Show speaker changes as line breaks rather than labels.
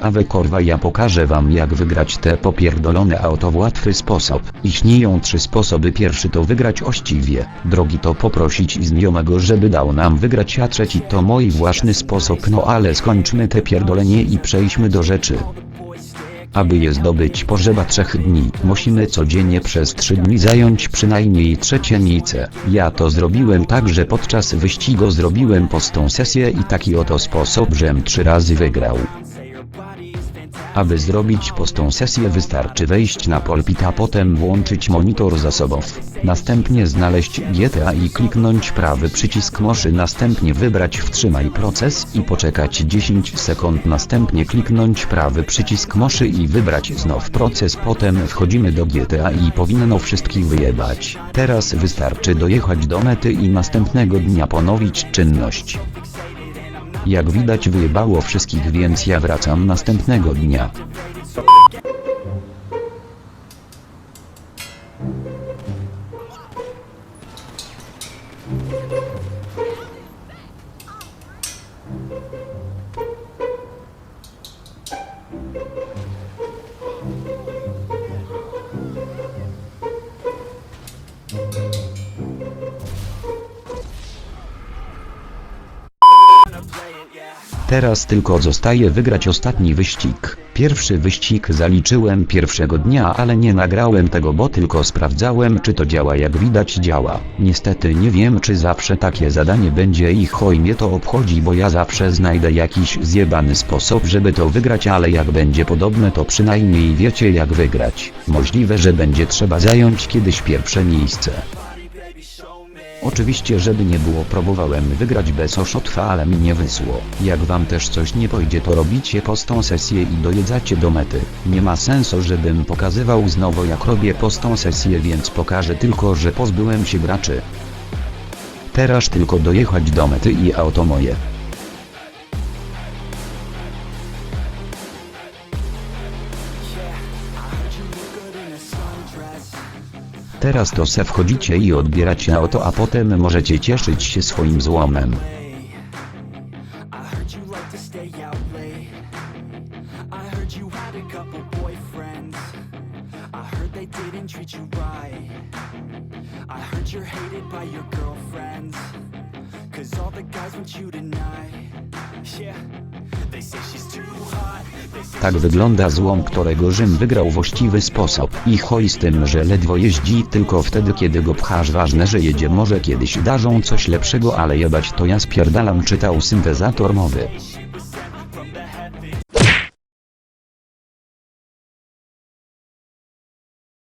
A wy korwa ja pokażę wam jak wygrać te popierdolone auto w łatwy sposób. Istnieją trzy sposoby. Pierwszy to wygrać ościwie, drugi to poprosić znajomego żeby dał nam wygrać, a trzeci to mój własny sposób. No ale skończmy te pierdolenie i przejdźmy do rzeczy. Aby je zdobyć potrzeba trzech dni. Musimy codziennie przez trzy dni zająć przynajmniej trzecie miejsce. Ja to zrobiłem tak, że podczas wyścigu zrobiłem postą sesję i taki oto sposób, żem trzy razy wygrał. Aby zrobić postą sesję wystarczy wejść na polpit, a potem włączyć monitor zasobów. Następnie znaleźć GTA i kliknąć prawy przycisk myszy, następnie wybrać wtrzymaj proces i poczekać 10 sekund, następnie kliknąć prawy przycisk myszy i wybrać znów proces, potem wchodzimy do GTA i powinno wszystkich wyjebać. Teraz wystarczy dojechać do mety i następnego dnia ponowić czynność. Jak widać wyjebało wszystkich więc ja wracam następnego dnia. Teraz tylko zostaje wygrać ostatni wyścig. Pierwszy wyścig zaliczyłem pierwszego dnia, ale nie nagrałem tego, bo tylko sprawdzałem czy to działa jak widać działa. Niestety nie wiem czy zawsze takie zadanie będzie i chuj mnie to obchodzi, bo ja zawsze znajdę jakiś zjebany sposób żeby to wygrać, ale jak będzie podobne to przynajmniej wiecie jak wygrać. Możliwe, że będzie trzeba zająć kiedyś pierwsze miejsce. Oczywiście żeby nie było próbowałem wygrać bez oszotwa ale mi nie wysło. Jak wam też coś nie pójdzie to robicie postą sesję i dojedzacie do mety. Nie ma sensu żebym pokazywał znowu jak robię postą sesję więc pokażę tylko że pozbyłem się graczy. Teraz tylko dojechać do mety i auto moje. Teraz to se wchodzicie i odbieracie auto a potem możecie cieszyć się swoim złomem.
Cause all the guys want you tonight. Yeah,
Tak wygląda złom, którego Rzym wygrał właściwy sposób. I choj z tym, że ledwo jeździ tylko wtedy kiedy go pchasz ważne, że jedzie może kiedyś darzą coś lepszego, ale jebać to ja spierdalam czytał syntezator mowy.